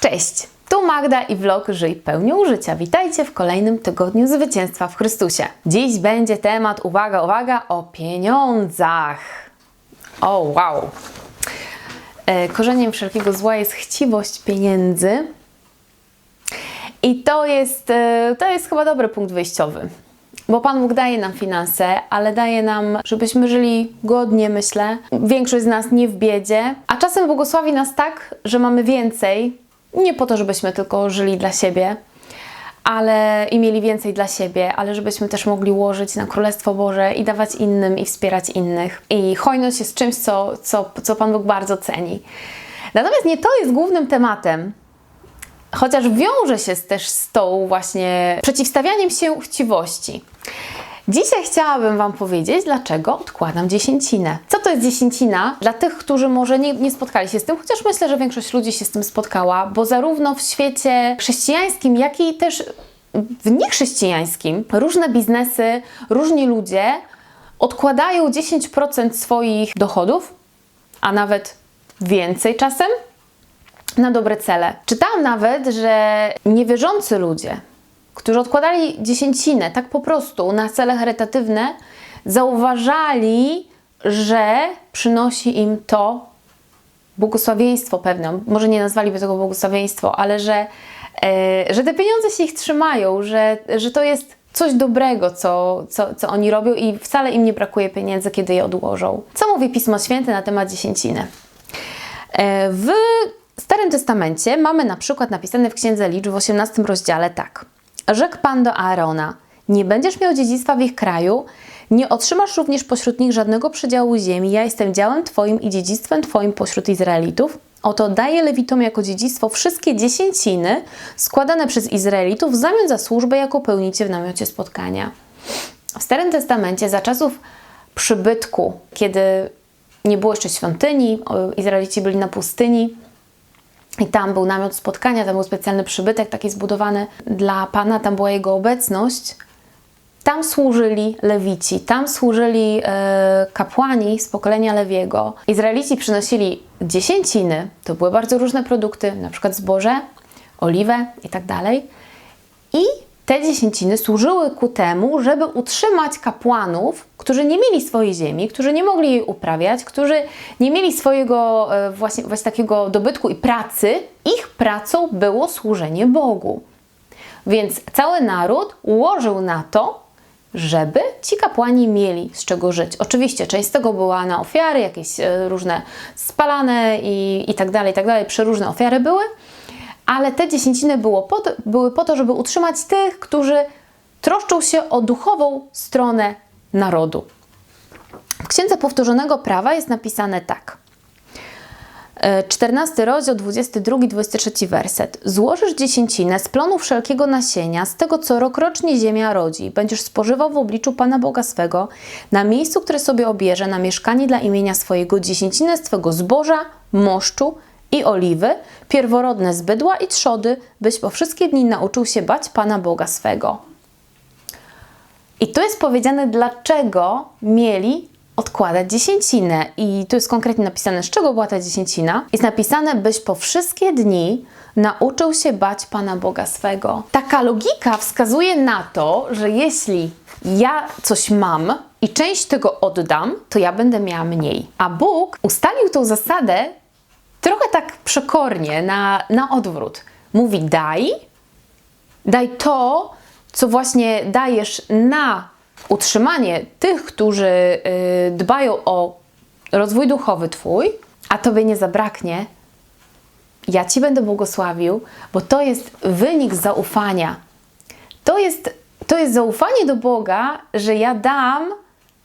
Cześć! Tu Magda i vlog Żyj pełnią życia. Witajcie w kolejnym tygodniu zwycięstwa w Chrystusie. Dziś będzie temat, uwaga, uwaga, o pieniądzach. O, wow! E, Korzeniem wszelkiego zła jest chciwość pieniędzy. I to jest, e, to jest chyba dobry punkt wyjściowy. Bo Pan Bóg daje nam finanse, ale daje nam, żebyśmy żyli godnie, myślę. Większość z nas nie w biedzie, a czasem błogosławi nas tak, że mamy więcej. Nie po to, żebyśmy tylko żyli dla siebie, ale i mieli więcej dla siebie, ale żebyśmy też mogli łożyć na Królestwo Boże i dawać innym i wspierać innych. I hojność jest czymś, co, co, co Pan Bóg bardzo ceni. Natomiast nie to jest głównym tematem, chociaż wiąże się też z tą właśnie przeciwstawianiem się chciwości. Dzisiaj chciałabym Wam powiedzieć, dlaczego odkładam dziesięcinę. Co to jest dziesięcina? Dla tych, którzy może nie, nie spotkali się z tym, chociaż myślę, że większość ludzi się z tym spotkała, bo zarówno w świecie chrześcijańskim, jak i też w niechrześcijańskim różne biznesy, różni ludzie odkładają 10% swoich dochodów, a nawet więcej czasem, na dobre cele. Czytałam nawet, że niewierzący ludzie, którzy odkładali dziesięcinę tak po prostu na cele charytatywne, zauważali, że przynosi im to błogosławieństwo pewne. Może nie nazwaliby tego błogosławieństwo, ale że, e, że te pieniądze się ich trzymają, że, że to jest coś dobrego, co, co, co oni robią i wcale im nie brakuje pieniędzy, kiedy je odłożą. Co mówi Pismo Święte na temat dziesięciny? E, W Starym Testamencie mamy na przykład napisane w Księdze Liczb w 18 rozdziale tak. Rzekł Pan do Aarona, nie będziesz miał dziedzictwa w ich kraju, nie otrzymasz również pośród nich żadnego przedziału ziemi, ja jestem działem Twoim i dziedzictwem Twoim pośród Izraelitów. Oto daję Lewitom jako dziedzictwo wszystkie dziesięciny składane przez Izraelitów w zamian za służbę, jaką pełnicie w namiocie spotkania. W Starym Testamencie za czasów przybytku, kiedy nie było jeszcze świątyni, Izraelici byli na pustyni, i tam był namiot spotkania, tam był specjalny przybytek taki zbudowany dla Pana, tam była Jego obecność. Tam służyli Lewici, tam służyli e, kapłani z pokolenia Lewiego. Izraelici przynosili dziesięciny, to były bardzo różne produkty, na przykład zboże, oliwę i tak dalej. I te dziesięciny służyły ku temu, żeby utrzymać kapłanów, którzy nie mieli swojej ziemi, którzy nie mogli jej uprawiać, którzy nie mieli swojego e, właśnie, właśnie takiego dobytku i pracy. Ich pracą było służenie Bogu. Więc cały naród ułożył na to, żeby ci kapłani mieli z czego żyć. Oczywiście część z tego była na ofiary, jakieś e, różne spalane i, i tak dalej, i tak dalej, przeróżne ofiary były, ale te dziesięciny było po to, były po to, żeby utrzymać tych, którzy troszczą się o duchową stronę narodu. W Księdze Powtórzonego Prawa jest napisane tak. E, 14 rozdział, 22-23 werset. Złożysz dziesięcinę z plonu wszelkiego nasienia, z tego, co rokrocznie ziemia rodzi. Będziesz spożywał w obliczu Pana Boga swego, na miejscu, które sobie obierze, na mieszkanie dla imienia swojego, dziesięcinę z Twego zboża, moszczu i oliwy, pierworodne z bydła i trzody, byś po wszystkie dni nauczył się bać Pana Boga swego. I tu jest powiedziane, dlaczego mieli odkładać dziesięcinę. I tu jest konkretnie napisane, z czego była ta dziesięcina. Jest napisane, byś po wszystkie dni nauczył się bać Pana Boga swego. Taka logika wskazuje na to, że jeśli ja coś mam i część tego oddam, to ja będę miała mniej. A Bóg ustalił tą zasadę trochę tak przekornie, na, na odwrót. Mówi daj, daj to, co właśnie dajesz na utrzymanie tych, którzy y, dbają o rozwój duchowy Twój, a Tobie nie zabraknie, ja Ci będę błogosławił, bo to jest wynik zaufania. To jest, to jest zaufanie do Boga, że ja dam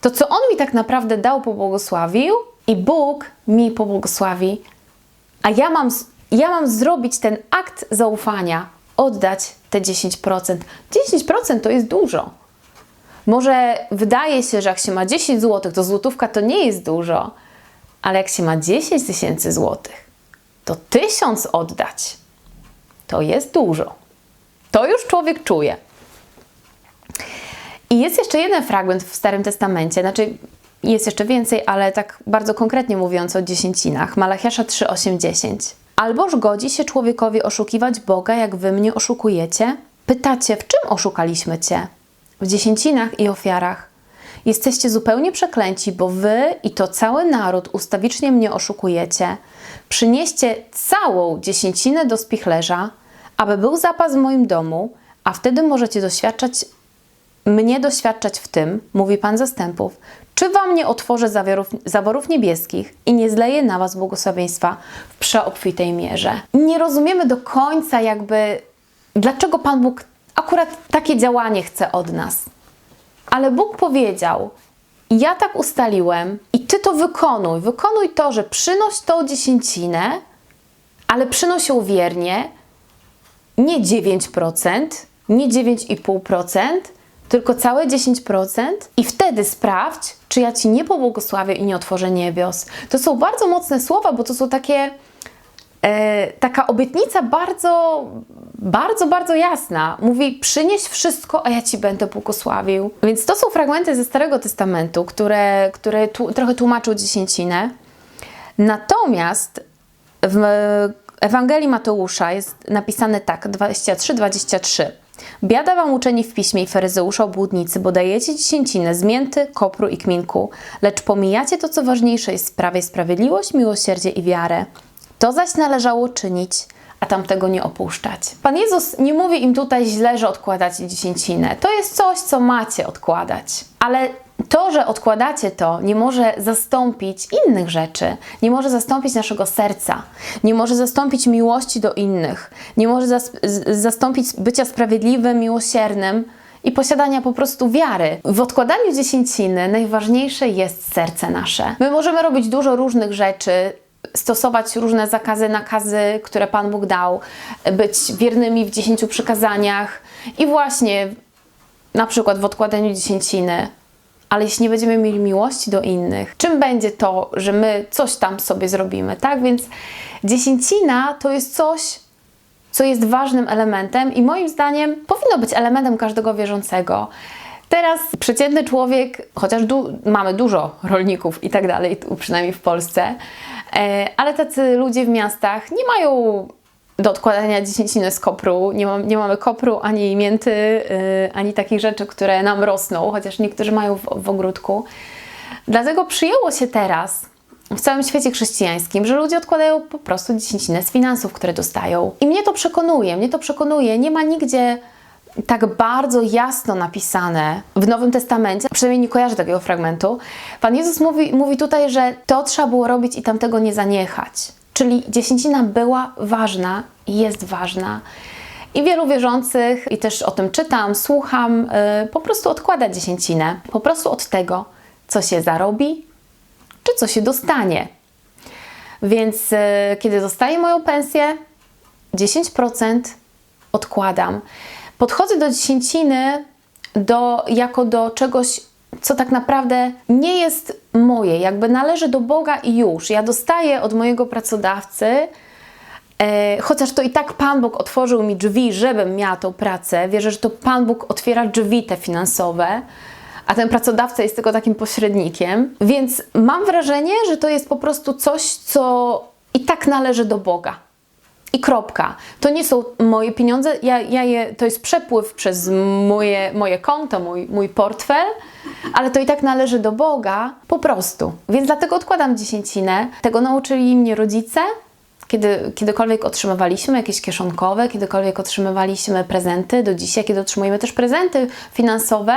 to, co On mi tak naprawdę dał, pobłogosławił i Bóg mi pobłogosławi, a ja mam, ja mam zrobić ten akt zaufania, oddać te 10%. 10% to jest dużo. Może wydaje się, że jak się ma 10 zł, to złotówka to nie jest dużo, ale jak się ma 10 tysięcy złotych, to 1000 oddać to jest dużo. To już człowiek czuje. I jest jeszcze jeden fragment w Starym Testamencie, znaczy jest jeszcze więcej, ale tak bardzo konkretnie mówiąc o dziesięcinach. Malachiasza 3, 8, 10. Alboż godzi się człowiekowi oszukiwać Boga, jak wy mnie oszukujecie? Pytacie, w czym oszukaliśmy cię? W dziesięcinach i ofiarach. Jesteście zupełnie przeklęci, bo wy i to cały naród ustawicznie mnie oszukujecie. Przynieście całą dziesięcinę do spichlerza, aby był zapas w moim domu, a wtedy możecie doświadczać mnie doświadczać w tym, mówi Pan zastępów, czy wam nie otworzę zaworów, zaworów niebieskich i nie zleję na was błogosławieństwa w przeobfitej mierze. Nie rozumiemy do końca jakby, dlaczego Pan Bóg akurat takie działanie chce od nas. Ale Bóg powiedział, ja tak ustaliłem i ty to wykonuj. Wykonuj to, że przynoś tą dziesięcinę, ale przynoś ją wiernie, nie 9%, nie 9,5%, tylko całe 10% i wtedy sprawdź, czy ja Ci nie pobłogosławię i nie otworzę niebios. To są bardzo mocne słowa, bo to są takie, e, taka obietnica bardzo, bardzo, bardzo jasna. Mówi, przynieś wszystko, a ja Ci będę błogosławił. Więc to są fragmenty ze Starego Testamentu, które, które tu, trochę tłumaczą dziesięcinę. Natomiast w Ewangelii Mateusza jest napisane tak, 23-23. Biada wam uczeni w piśmie i faryzeusza obłudnicy, bo dajecie dziesięcinę z mięty, kopru i kminku, lecz pomijacie to, co ważniejsze jest w prawie sprawiedliwość, miłosierdzie i wiarę. To zaś należało czynić, a tamtego nie opuszczać. Pan Jezus nie mówi im tutaj źle, że odkładacie dziesięcinę. To jest coś, co macie odkładać. Ale to, że odkładacie to, nie może zastąpić innych rzeczy, nie może zastąpić naszego serca, nie może zastąpić miłości do innych, nie może zas- zastąpić bycia sprawiedliwym, miłosiernym i posiadania po prostu wiary. W odkładaniu dziesięciny najważniejsze jest serce nasze. My możemy robić dużo różnych rzeczy, stosować różne zakazy, nakazy, które Pan Bóg dał, być wiernymi w dziesięciu przykazaniach i właśnie na przykład w odkładaniu dziesięciny. Ale jeśli nie będziemy mieli miłości do innych, czym będzie to, że my coś tam sobie zrobimy, tak? Więc dziesięcina to jest coś, co jest ważnym elementem i moim zdaniem powinno być elementem każdego wierzącego. Teraz przeciętny człowiek, chociaż du- mamy dużo rolników i tak dalej, przynajmniej w Polsce, e, ale tacy ludzie w miastach nie mają do odkładania dziesięciny z kopru. Nie, mam, nie mamy kopru, ani mięty, y, ani takich rzeczy, które nam rosną, chociaż niektórzy mają w, w ogródku. Dlatego przyjęło się teraz w całym świecie chrześcijańskim, że ludzie odkładają po prostu dziesięcinę z finansów, które dostają. I mnie to przekonuje, mnie to przekonuje. Nie ma nigdzie tak bardzo jasno napisane w Nowym Testamencie, przynajmniej nie kojarzę takiego fragmentu. Pan Jezus mówi, mówi tutaj, że to trzeba było robić i tamtego nie zaniechać. Czyli dziesięcina była ważna i jest ważna. I wielu wierzących, i też o tym czytam, słucham, yy, po prostu odkłada dziesięcinę. Po prostu od tego, co się zarobi, czy co się dostanie. Więc yy, kiedy dostaję moją pensję, 10% odkładam. Podchodzę do dziesięciny do, jako do czegoś, co tak naprawdę nie jest moje, jakby należy do Boga i już. Ja dostaję od mojego pracodawcy, e, chociaż to i tak Pan Bóg otworzył mi drzwi, żebym miała tą pracę. Wierzę, że to Pan Bóg otwiera drzwi te finansowe, a ten pracodawca jest tylko takim pośrednikiem. Więc mam wrażenie, że to jest po prostu coś, co i tak należy do Boga. I kropka. To nie są moje pieniądze, ja, ja je, to jest przepływ przez moje, moje konto, mój, mój portfel, ale to i tak należy do Boga po prostu. Więc dlatego odkładam dziesięcinę. Tego nauczyli mnie rodzice. Kiedy, kiedykolwiek otrzymywaliśmy jakieś kieszonkowe, kiedykolwiek otrzymywaliśmy prezenty, do dzisiaj, kiedy otrzymujemy też prezenty finansowe,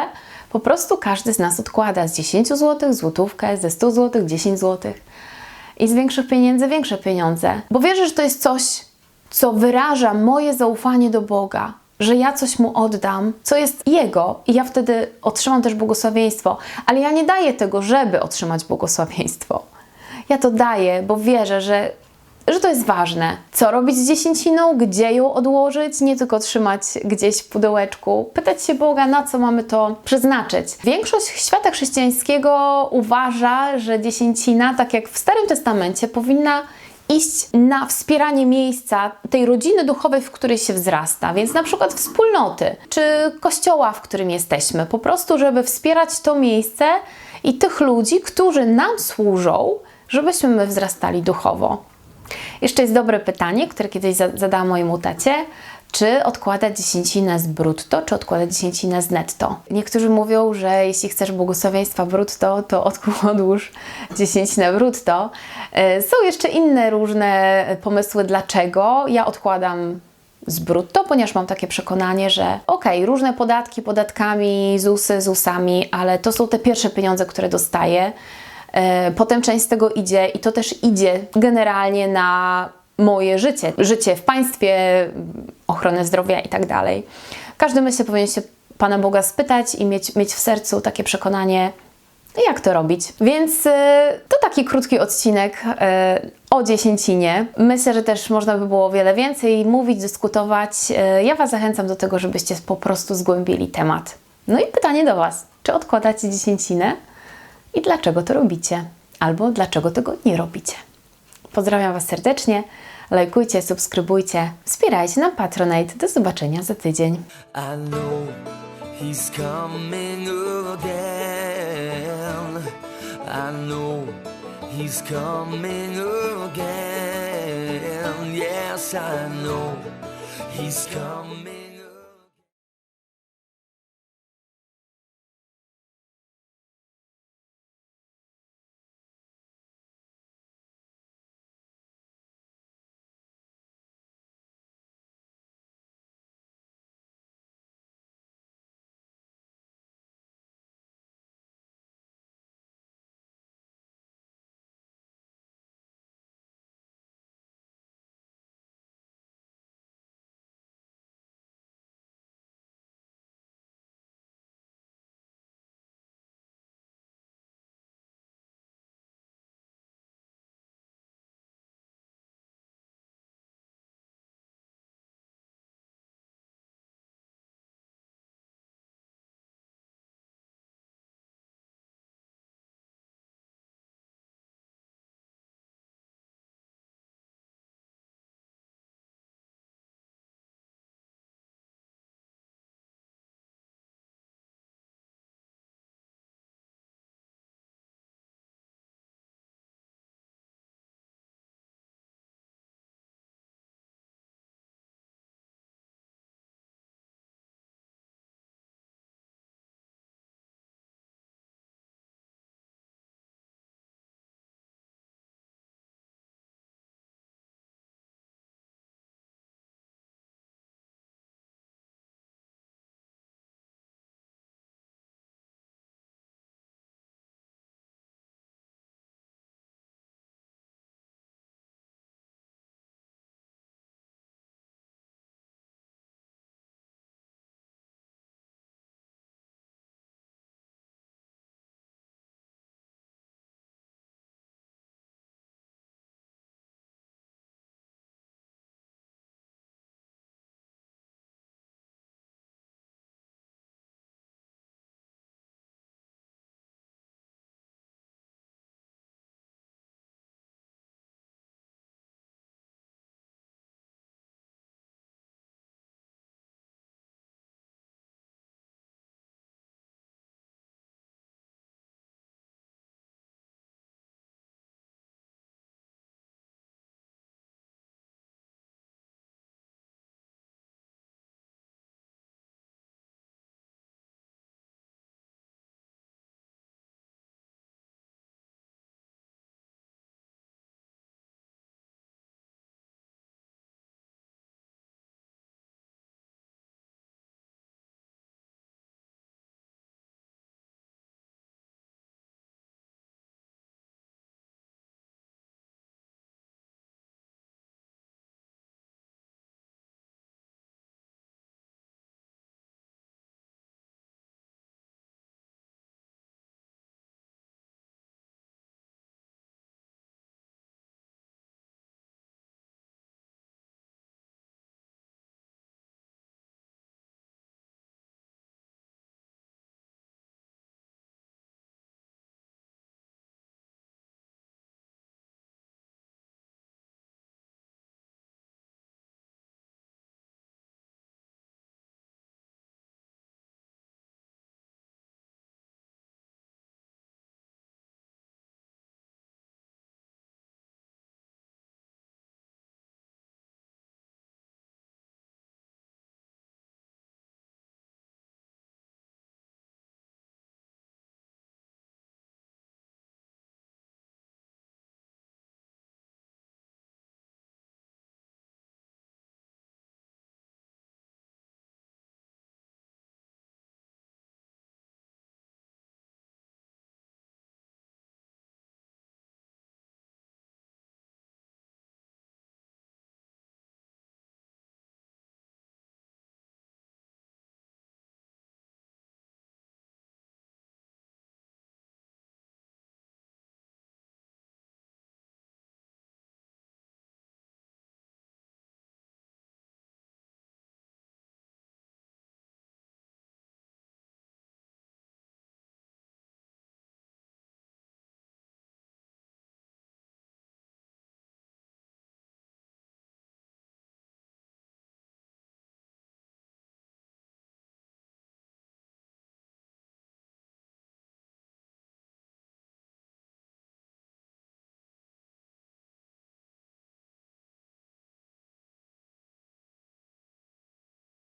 po prostu każdy z nas odkłada z 10 zł złotówkę, ze 100 zł 10 zł i z większych pieniędzy większe pieniądze. Bo wierzę, że to jest coś, co wyraża moje zaufanie do Boga, że ja coś mu oddam, co jest Jego, i ja wtedy otrzymam też błogosławieństwo. Ale ja nie daję tego, żeby otrzymać błogosławieństwo. Ja to daję, bo wierzę, że, że to jest ważne. Co robić z dziesięciną, gdzie ją odłożyć, nie tylko trzymać gdzieś w pudełeczku. Pytać się Boga, na co mamy to przeznaczyć. Większość świata chrześcijańskiego uważa, że dziesięcina, tak jak w Starym Testamencie, powinna iść na wspieranie miejsca tej rodziny duchowej, w której się wzrasta, więc na przykład wspólnoty czy kościoła, w którym jesteśmy, po prostu, żeby wspierać to miejsce i tych ludzi, którzy nam służą, żebyśmy my wzrastali duchowo. Jeszcze jest dobre pytanie, które kiedyś za- zadałam mojemu tacie. Czy odkładać dziesięcinę z brutto, czy odkładać dziesięcinę z netto? Niektórzy mówią, że jeśli chcesz błogosławieństwa brutto, to odłóż dziesięcinę brutto. E, Są jeszcze inne różne pomysły, dlaczego. Ja odkładam z brutto, ponieważ mam takie przekonanie, że okej, różne podatki podatkami, ZUSy, ZUSami, ale to są te pierwsze pieniądze, które dostaję. E, Potem część z tego idzie i to też idzie generalnie na moje życie, życie w państwie, ochronę zdrowia i tak dalej. Każdy myślę powinien się Pana Boga spytać i mieć, mieć w sercu takie przekonanie, jak to robić. Więc e, to taki krótki odcinek e, o dziesięcinie. Myślę, że też można by było wiele więcej mówić, dyskutować. E, Ja Was zachęcam do tego, żebyście po prostu zgłębili temat. No i pytanie do Was. Czy odkładacie dziesięcinę i dlaczego to robicie? Albo dlaczego tego nie robicie? Pozdrawiam Was serdecznie. Lajkujcie, subskrybujcie, wspierajcie na Patronite. Do zobaczenia za tydzień. He's coming again. Yes, I know he's coming.